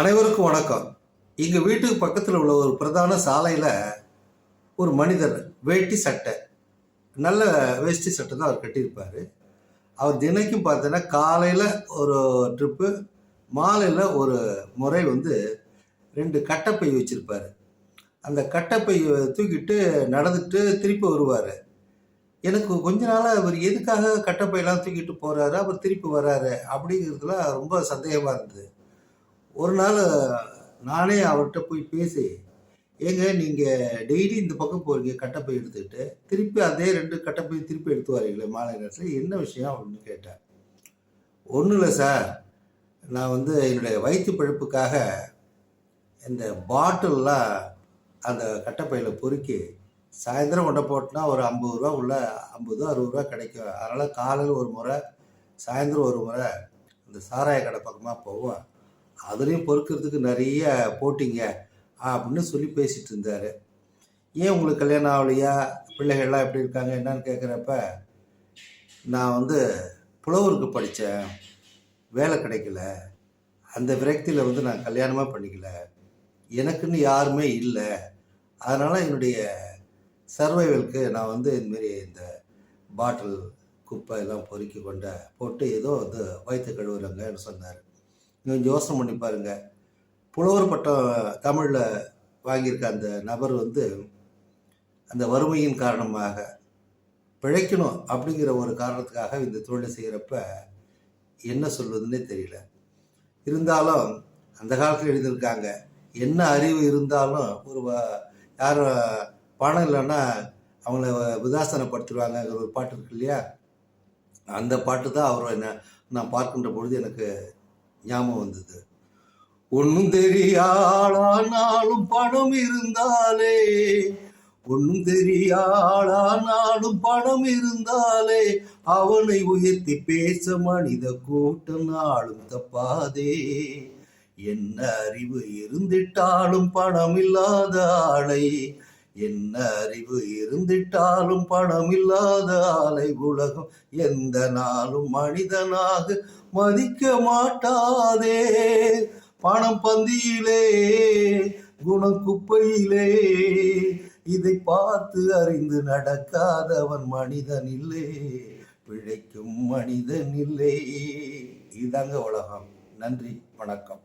அனைவருக்கும் வணக்கம். எங்கள் வீட்டுக்கு பக்கத்தில் உள்ள ஒரு பிரதான சாலையில் ஒரு மனிதர் வேட்டி சட்டை நல்ல வேஷ்டி சட்டை தான் அவர் கட்டியிருப்பார். அவர் தினைக்கும் பார்த்தீங்கன்னா காலையில் ஒரு ட்ரிப்பு மாலையில் ஒரு முறை வந்து ரெண்டு கட்டைப்பை வச்சுருப்பார். அந்த கட்டப்பை தூக்கிட்டு நடந்துட்டு திருப்பி வருவார். எனக்கு கொஞ்ச நாளாக அவர் எதுக்காக கட்டைப்பையெல்லாம் தூக்கிட்டு போகிறாரு அப்புறம் திருப்பி வராரு அப்படிங்கிறதுலாம் ரொம்ப சந்தேகமாக இருந்தது. ஒரு நாள் நானே அவர்கிட்ட போய் பேசி ஏங்க நீங்கள் டெய்லி இந்த பக்கம் போகிறீங்க கட்டப்பை எடுத்துக்கிட்டு. திருப்பி அதே ரெண்டு கட்டப்பை திருப்பி எடுத்து வரீங்களே மாலை நேரத்தில். என்ன விஷயம் அப்படின்னு கேட்டேன். ஒன்றும் இல்லை சார். நான் வந்து என்னுடைய வயிற்று பிழப்புக்காக இந்த பாட்டில்லாம் அந்த கட்டப்பையில் பொறுக்கி சாயந்தரம் கொண்ட போட்டோன்னா ஒரு ஐம்பது ரூபா உள்ள ஐம்பது அறுபது ரூபா கிடைக்கும். அதனால் காலையில் ஒரு முறை சாயந்தரம் ஒரு முறை இந்த சாராய கடை பக்கமாக போவோம். அதுலேயும் பொறுக்கிறதுக்கு நிறைய போட்டிங்க அப்படின்னு சொல்லி பேசிகிட்டு இருந்தார். ஏன் உங்களுக்கு கல்யாணம் ஆகலையா? பிள்ளைகள்லாம் எப்படி இருக்காங்க? என்னன்னு கேட்குறப்ப நான் வந்து புலவருக்கு படித்தேன் வேலை கிடைக்கல. அந்த விரக்தியில் வந்து நான் கல்யாணமாக பண்ணிக்கல. எனக்குன்னு யாருமே இல்லை. அதனால் என்னுடைய சர்வைவலுக்கு நான் வந்து இதுமாரி இந்த பாட்டில் குப்பை எல்லாம் பொறுக்கி கொண்ட போட்டு ஏதோ வந்து வயிற்று கழுவுறங்கன்னு சொன்னார். நீங்கள் யோசனை பண்ணி பாருங்கள் புலவர் பட்டம் தமிழில் வாங்கியிருக்க அந்த நபர் வந்து அந்த வறுமையின் காரணமாக பிழைக்கணும் அப்படிங்கிற ஒரு காரணத்துக்காக இந்த தொழிலை செய்கிறப்ப என்ன சொல்வதுன்னே தெரியல. இருந்தாலும் அந்த காலத்தில் எழுதியிருக்காங்க என்ன அறிவு இருந்தாலும் ஒரு யாரும் பணம் இல்லைன்னா அவங்கள விதாசனப்படுத்திடுவாங்கங்கிற ஒரு பாட்டு இருக்கு இல்லையா? அந்த பாட்டு தான் அவர் என்ன நான் பார்க்கின்ற பொழுது எனக்கு ஞாபகம் வந்தது. ஒன்னும் தெரியாளானாலும் பணம் இருந்தாலே ஒன்னும் தெரியாளானாலும் பணம் இருந்தாலே அவனை உயர்த்தி பேச மனித கூட்டம் நாளும் தப்பாதே. என்ன அறிவு இருந்திட்டாலும் பணம் இல்லாத ஆளை என்ன அறிவு இருந்திட்டாலும் பணம் இல்லாத ஆலை உலகம் எந்த நாளும் மனிதனாக மதிக்க மாட்டாதே. பணம் பந்தியிலே குணம் குப்பையிலே இதை பார்த்து அறிந்து நடக்காதவன் மனிதன் இல்லை. பிழைக்கும் மனிதன் இல்லை. இதாங்க உலகம். நன்றி வணக்கம்.